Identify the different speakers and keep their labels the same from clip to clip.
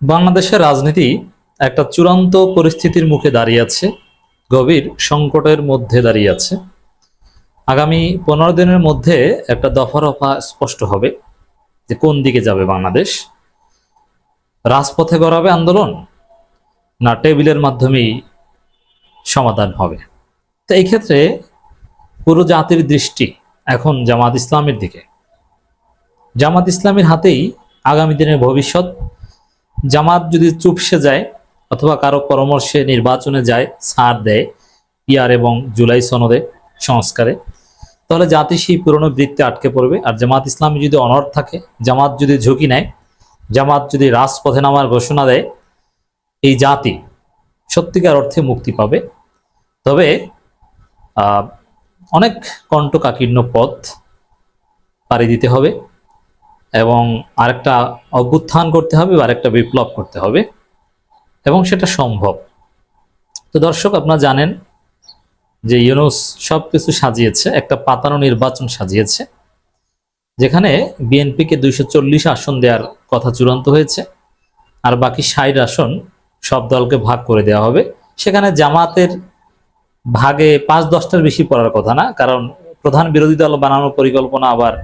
Speaker 1: বাংলাদেশের রাজনীতি একটা চূড়ান্ত পরিস্থিতির মুখে দাঁড়িয়ে আছে, গভীর সংকটের মধ্যে দাঁড়িয়ে আছে। আগামী পনেরো দিনের মধ্যে একটা দফা রফা স্পষ্ট হবে যে কোন দিকে যাবে বাংলাদেশ। রাজপথে গড়াবে আন্দোলন না টেবিলের মাধ্যমেই সমাধান হবে? তো এই ক্ষেত্রে পুরো জাতির দৃষ্টি এখন জামাত ইসলামের দিকে। জামাত ইসলামের হাতেই আগামী দিনের ভবিষ্যৎ জামাত যদি চুপসে যায় অথবা কারও পরামর্শে নির্বাচনে যায়, ছাড় দেয়, ইয়ার এবং জুলাই সনদে সংস্কারে, তাহলে জাতি সেই পুরনো বৃত্তে আটকে পড়বে। আর জামাত ইসলামী যদি অনড় থাকে, জামাত যদি ঝুঁকি নেয়, জামাত যদি রাজপথে নামার ঘোষণা দেয়, এই জাতি সত্যিকার অর্থে মুক্তি পাবে। তবে অনেক কণ্ঠকাকীর্ণ পথ পাড়ি দিতে হবে। এবং আরেকটা অভ্যুত্থান করতে হবে বা আরেকটা বিপ্লব করতে হবে। এবং সেটা সম্ভব। তো দর্শক, আপনারা জানেন যে ইউনুস সব কিছু সাজিয়েছে, একটা পাতানো নির্বাচন সাজিয়েছে, যেখানে বিএনপিকে দুইশো চল্লিশ আসন দেওয়ার কথা চূড়ান্ত হয়েছে, আর বাকি ষাট আসন সব দলকে ভাগ করে দেওয়া হবে। সেখানে জামাতের ভাগে পাঁচ দশটার বেশি পড়ার কথা না, কারণ প্রধান বিরোধী দল বানানোর পরিকল্পনা আবার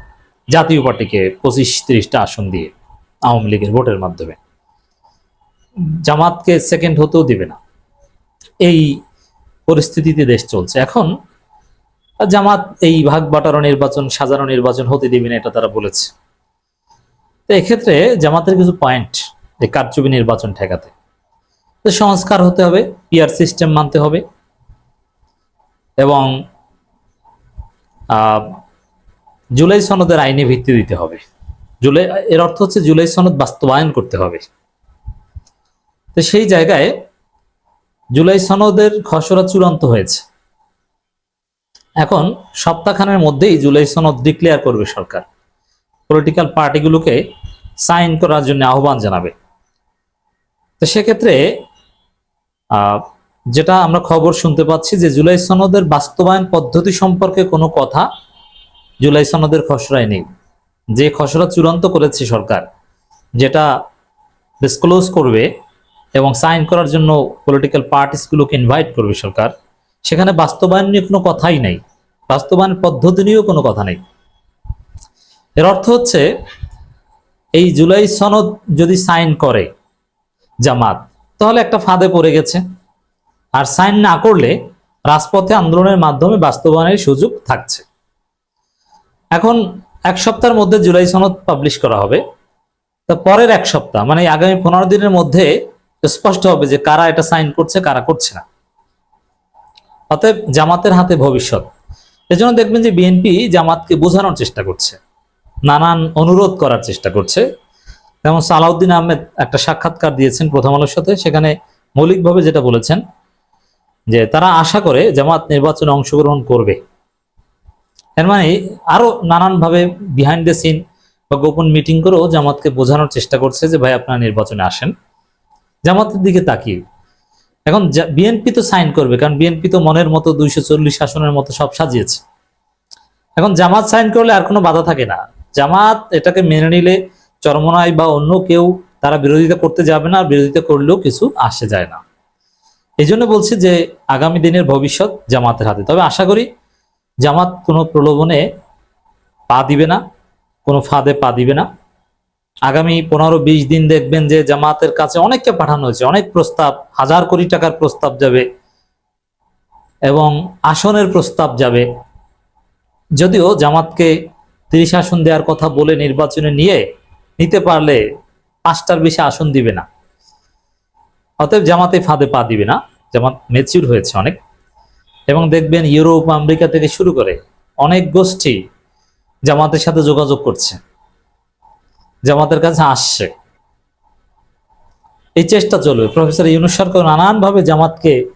Speaker 1: জাতীয় পার্টিকে পঁচিশ তিরিশটা আসন দিয়ে আওয়ামী লীগের ভোটের মাধ্যমে। জামাতকে সেকেন্ড হতেও দিবে না। এই পরিস্থিতিতে দেশ চলছে। এখন জামাত এই ভাগ বাটারো নির্বাচন, সাজানো নির্বাচন হতে দিবে না, এটা তারা বলেছে। তো এক্ষেত্রে জামাতের কিছু পয়েন্ট এই কারচুপি নির্বাচন ঠেকাতে। সংস্কার হতে হবে পিয়ার সিস্টেম মানতে হবে। এবং জুলাই সনদের আইনে ভিত্তি দিতে হবে। জুলাই, এর অর্থ হচ্ছে জুলাই সনদ বাস্তবায়ন করতে হবে। তো সেই জায়গায় জুলাই সনদের খসড়া চূড়ান্ত হয়েছে। এখন সপ্তাহখানের মধ্যেই জুলাই সনদ ডিক্লেয়ার করবে সরকার। পলিটিক্যাল পার্টিগুলোকে সাইন করার জন্য আহ্বান জানাবে। তো সেক্ষেত্রে যেটা আমরা খবর শুনতে পাচ্ছি যে জুলাই সনদের বাস্তবায়ন পদ্ধতি সম্পর্কে কোনো কথা জুলাই সনদের খসড়ায় নেই। যে খসড়া চূড়ান্ত করেছে সরকার, যেটা ডিসক্লোজ করবে এবং সাইন করার জন্য পলিটিক্যাল পার্টিসগুলোকে ইনভাইট করবে সরকার, সেখানে বাস্তবায়ন নিয়ে কোনো কথাই নেই। বাস্তবায়ন পদ্ধতি নিয়েও কোনো কথা নেই। এর অর্থ হচ্ছে, এই জুলাই সনদ যদি সাইন করে জামাত, তাহলে একটা ফাঁদে পড়ে গেছে। আর সাইন না করলে রাজপথে আন্দোলনের মাধ্যমে বাস্তবায়নের সুযোগ থাকছে। এখন এক সপ্তাহের মধ্যে জুলাই সনদ পাবলিশ করা হবে। তো পরের এক সপ্তাহ মানে আগামী পনেরো দিনের মধ্যে স্পষ্ট হবে যে কারা এটা সাইন করছে, কারা করছে না। অতএব জামাতের হাতে ভবিষ্যৎ। এজন্য দেখবেন যে বিএনপি জামাতকে বোঝানোর চেষ্টা করছে, নানান অনুরোধ করার চেষ্টা করছে। যেমন সালাউদ্দিন আহমেদ একটা সাক্ষাৎকার দিয়েছেন প্রথম আলোর সাথে, সেখানে মৌলিকভাবে যেটা বলেছেন যে তারা আশা করে জামাত নির্বাচনে অংশগ্রহণ করবে। এর মানে আরও নানানভাবে বিহাইন্ড দ্য সিন বা গোপন মিটিং করেও জামাতকে বোঝানোর চেষ্টা করছে যে ভাই আপনারা নির্বাচনে আসেন। জামাতের দিকে তাকিয়ে। এখন বিএনপি তো সাইন করবে, কারণ বিএনপি তো মনের মতো দুইশো চল্লিশ আসনের মতো সব সাজিয়েছে। এখন জামাত সাইন করলে আর কোনো বাধা থাকে না। জামাত এটাকে মেনে নিলে চরমনায় বা অন্য কেউ তারা বিরোধিতা করতে যাবে না বিরোধিতা করলেও কিছু আসে যায় না। এই জন্য বলছি যে আগামী দিনের ভবিষ্যৎ জামাতের হাতে। তবে আশা করি জামাত কোনো প্রলোভনে পা দিবে না, কোনো ফাঁদে পা দিবে না। আগামী পনেরো বিশ দিন দেখবেন যে জামাতের কাছে অনেককে পাঠানো হয়েছে, অনেক প্রস্তাব, হাজার কোটি টাকার প্রস্তাব যাবে এবং আসনের প্রস্তাব যাবে। যদিও জামাতকে তিরিশ আসন দেওয়ার কথা বলে নির্বাচনে নিয়ে নিতে পারলে পাঁচটার বেশি আসন দিবে না। অতএব জামাতে ফাঁদে পা দিবে না, জামাত মেচিউর হয়েছে অনেক। এবং দেখবেন ইউরোপ, আমেরিকা থেকে শুরু করে অনেক গোষ্ঠী জামাতের সাথে যোগাযোগ করছে। জামাতের কাছে আসছে। এই চেষ্টা চলবে। প্রফেসর ইউনুস সরকার নানানভাবে জামাতকে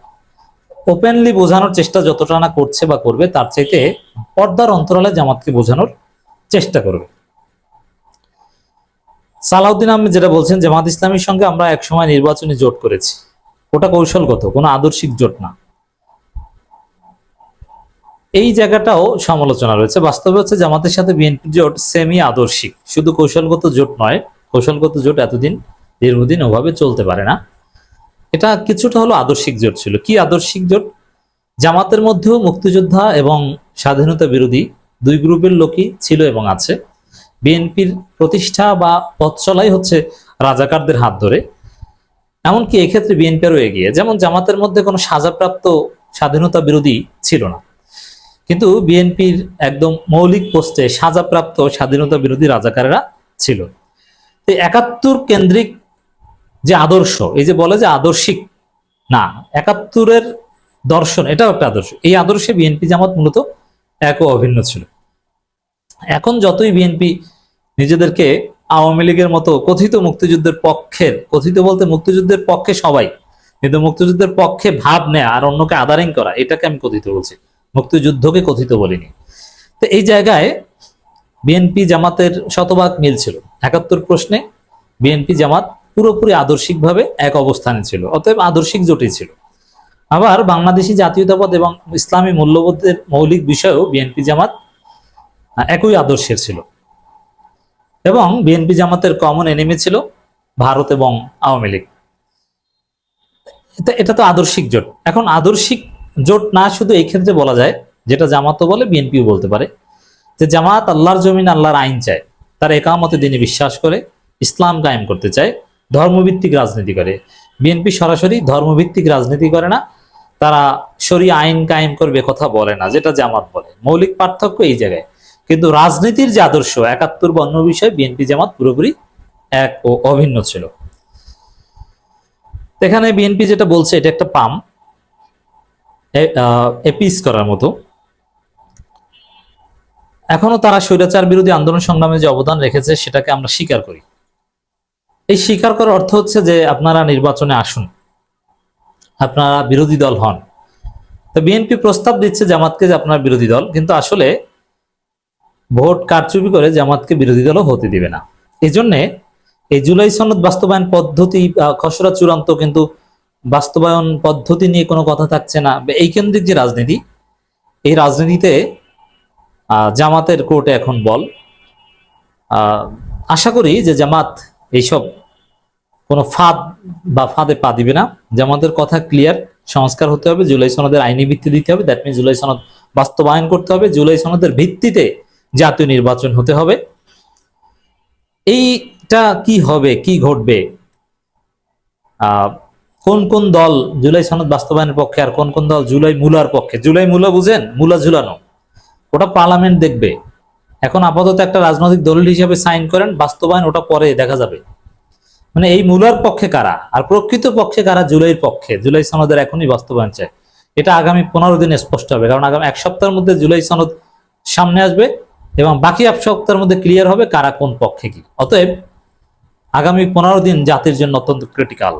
Speaker 1: ওপেনলি বোঝানোর চেষ্টা যতটা না করছে বা করবে, তার চাইতে পর্দার অন্তরালে জামাতকে বোঝানোর চেষ্টা করবে। সালাউদ্দিন আহমেদ যেটা বলছেন, জামাত ইসলামীর সঙ্গে আমরা একসময় নির্বাচনী জোট করেছি। ওটা কৌশলগত, কোনো আদর্শিক জোট না। এই জায়গাটাও সমালোচনা রয়েছে। বাস্তবে হচ্ছে জামাতের সাথে বিএনপি জোট সেমি আদর্শিক। শুধু কৌশলগত জোট নয়, কৌশলগত জোট এতদিন, দীর্ঘদিন ওভাবে চলতে পারে না। এটা কিছুটা হলো আদর্শিক জোট ছিল। কি আদর্শিক জোট? জামাতের মধ্যেও মুক্তিযোদ্ধা এবং স্বাধীনতা বিরোধী দুই গ্রুপের লোকই ছিল এবং আছে। বিএনপির প্রতিষ্ঠা বা পথ চলাই হচ্ছে রাজাকারদের হাত ধরে। এমনকি এক্ষেত্রে বিএনপি আরও এগিয়ে। যেমন জামাতের মধ্যে কোনো সাজাপ্রাপ্ত স্বাধীনতা বিরোধী ছিল না। কিন্তু বিএনপির একদম মৌলিক পোস্টে সাজাপ্রাপ্ত স্বাধীনতা বিরোধী রাজাকারেরা ছিল। তো একাত্তর কেন্দ্রিক যে আদর্শ, এই যে বলে যে আদর্শিক, না, একাত্তরের দর্শন, এটাও একটা আদর্শ। এই আদর্শে বিএনপি জামাত মূলত এক ও অভিন্ন ছিল। এখন যতই বিএনপি নিজেদেরকে আওয়ামী লীগের মতো কথিত মুক্তিযুদ্ধের পক্ষের, কথিত বলতে মুক্তিযুদ্ধের পক্ষে সবাই, কিন্তু মুক্তিযুদ্ধের পক্ষে ভাব নেয়া আর অন্যকে আদারিং করা, এটাকে আমি কথিত বলছি। মুক্তিযুদ্ধকে কথিত বলিনি। তো এই জায়গায় বিএনপি জামাতের শতভাগ মিল ছিল। একাত্তর প্রশ্নে বিএনপি জামাত পুরোপুরি আদর্শিকভাবে এক অবস্থানে ছিল, অতএব আদর্শিক জোটই ছিল। আবার বাংলাদেশি জাতীয়তাবাদ এবং ইসলামী মূল্যবোধের মৌলিক বিষয়েও বিএনপি জামাত একই আদর্শের ছিল। এবং বিএনপি জামাতের কমন এনিমি ছিল ভারত এবং আওয়ামী লীগ। এটা তো আদর্শিক জোট। এখন আদর্শিক জোট না, শুধু এই ক্ষেত্রে বলা যায়, যেটা জামাতও বলে, বিএনপিও বলতে পারে, যে জামাত আল্লাহর জমিন, আল্লাহর আইন চায়, তার একামতে দিনে বিশ্বাস করে, ইসলাম কায়েম করতে চায়, ধর্মভিত্তিক রাজনীতি করে। বিএনপি সরাসরি ধর্মভিত্তিক রাজনীতি করে না, তারা শরী আইন কায়েম করবে কথা বলে না, যেটা জামাত বলে। মৌলিক পার্থক্য এই জায়গায়। কিন্তু রাজনীতির যে আদর্শ, একাত্তর বা অন্য বিষয়ে বিএনপি জামাত পুরোপুরি এক ও অভিন্ন ছিল। এখানে বিএনপি যেটা বলছে, এটা একটা পাম। এপিস করার মতো। এখনও তারা স্বৈরাচার বিরোধী আন্দোলন সংগ্রামে যে অবদান রেখেছে, সেটাকে আমরা স্বীকার করি। এই স্বীকার করার অর্থ হচ্ছে যে আপনারা নির্বাচনে আসুন। আপনারা বিরোধী দল হন। তো বিএনপি প্রস্তাব দিচ্ছে জামাতকে যে আপনার বিরোধী দল, কিন্তু আসলে ভোট কারচুপি করে জামাতকে বিরোধী দলও হতে দিবে না। এই জন্যে এই জুলাই সনদ বাস্তবায়ন পদ্ধতি খসড়া চূড়ান্ত কিন্তু বাস্তবায়ন পদ্ধতি নিয়ে কোনো কথা থাকছে না। এই কেন্দ্রিক যে রাজনীতি, এই রাজনীতিতে জামাতের কোর্টে এখন বল। আশা করি যে জামাত এইসব কোনো ফাঁদ বা ফাঁদে পা দিবে না। জামাতের কথা ক্লিয়ার সংস্কার হতে হবে, জুলাই সনদের আইনি ভিত্তি দিতে হবে। দ্যাট মিন জুলাই সনদ বাস্তবায়ন করতে হবে, জুলাই সনদের ভিত্তিতে জাতীয় নির্বাচন হতে হবে। এইটা কি হবে, কি ঘটবে? কোন কোন দল জুলাই সনদ বাস্তবায়নের পক্ষে আর কোন কোন দল জুলাই মুলার পক্ষে? জুলাই মূলা বুঝেন? মূলা ঝুলানো। ওটা পার্লামেন্ট দেখবে। এখন আপাতত একটা রাজনৈতিক দলিল হিসেবে সাইন করেন, বাস্তবায়ন ওটা পরে দেখা যাবে। মানে এই মূলার পক্ষে কারা? আর প্রকৃত পক্ষে কারা জুলাইয়ের পক্ষে? জুলাই সনদের এখনই বাস্তবায়ন চায় এটা আগামী পনেরো দিনে স্পষ্ট হবে, কারণ আগামী এক সপ্তাহের মধ্যে জুলাই সনদ সামনে আসবে এবং বাকি এক সপ্তাহের মধ্যে ক্লিয়ার হবে কারা কোন পক্ষে কি। অতএব আগামী পনেরো দিন জাতির জন্য অত্যন্ত ক্রিটিক্যাল।